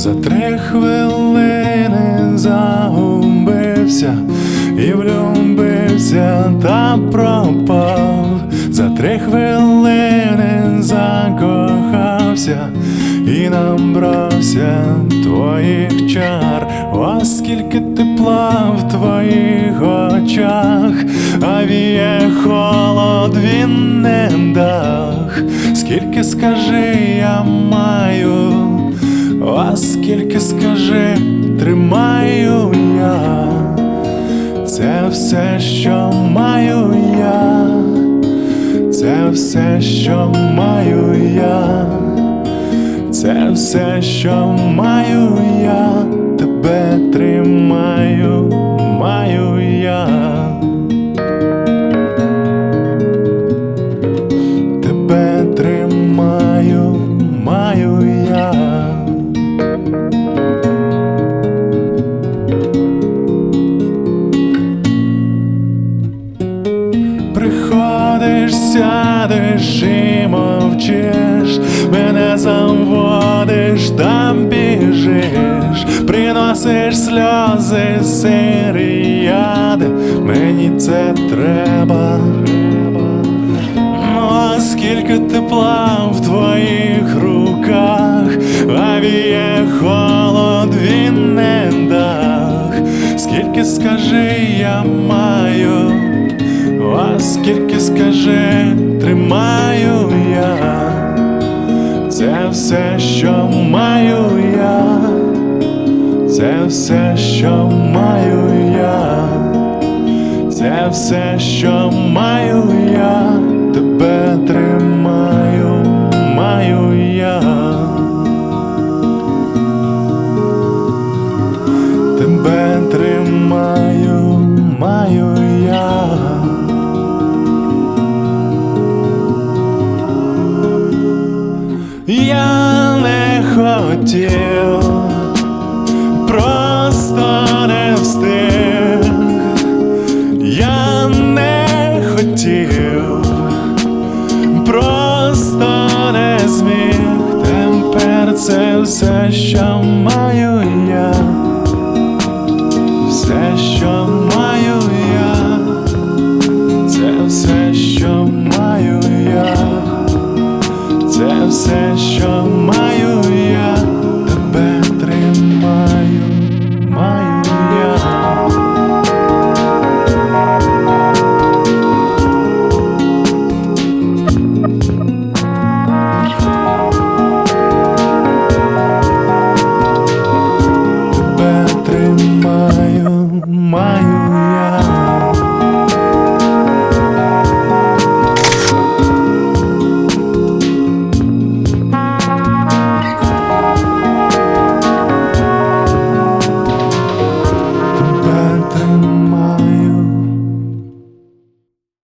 За три хвилини загубився і влюбився та пропав. За три хвилини закохався і набрався твоїх чар, оскільки тепла в твоїх очах, а віє холод він не дах. Скільки скажи, я маю, а скільки скажи, тримаю я, це все, що маю я, це все, що маю я, це все, що маю я, тебе тримаю, маю я. Тебе тримаю, маю я. Приходиш, сядеш і мовчиш, мене заводиш, там біжиш, приносиш сльози, сирі яди, мені це треба. Ну, а скільки тепла в твоїх руках, а віє холод він не дах, скільки скажи, я маю, а скільки скажи, тримаю я, це все, що маю я, це все, що маю я. Це все, що маю я, хотів, просто не встиг. Я не хотів, просто не зміг. Тепер це все, що маю я, все, що маю я, це все, що маю я, це все, що маю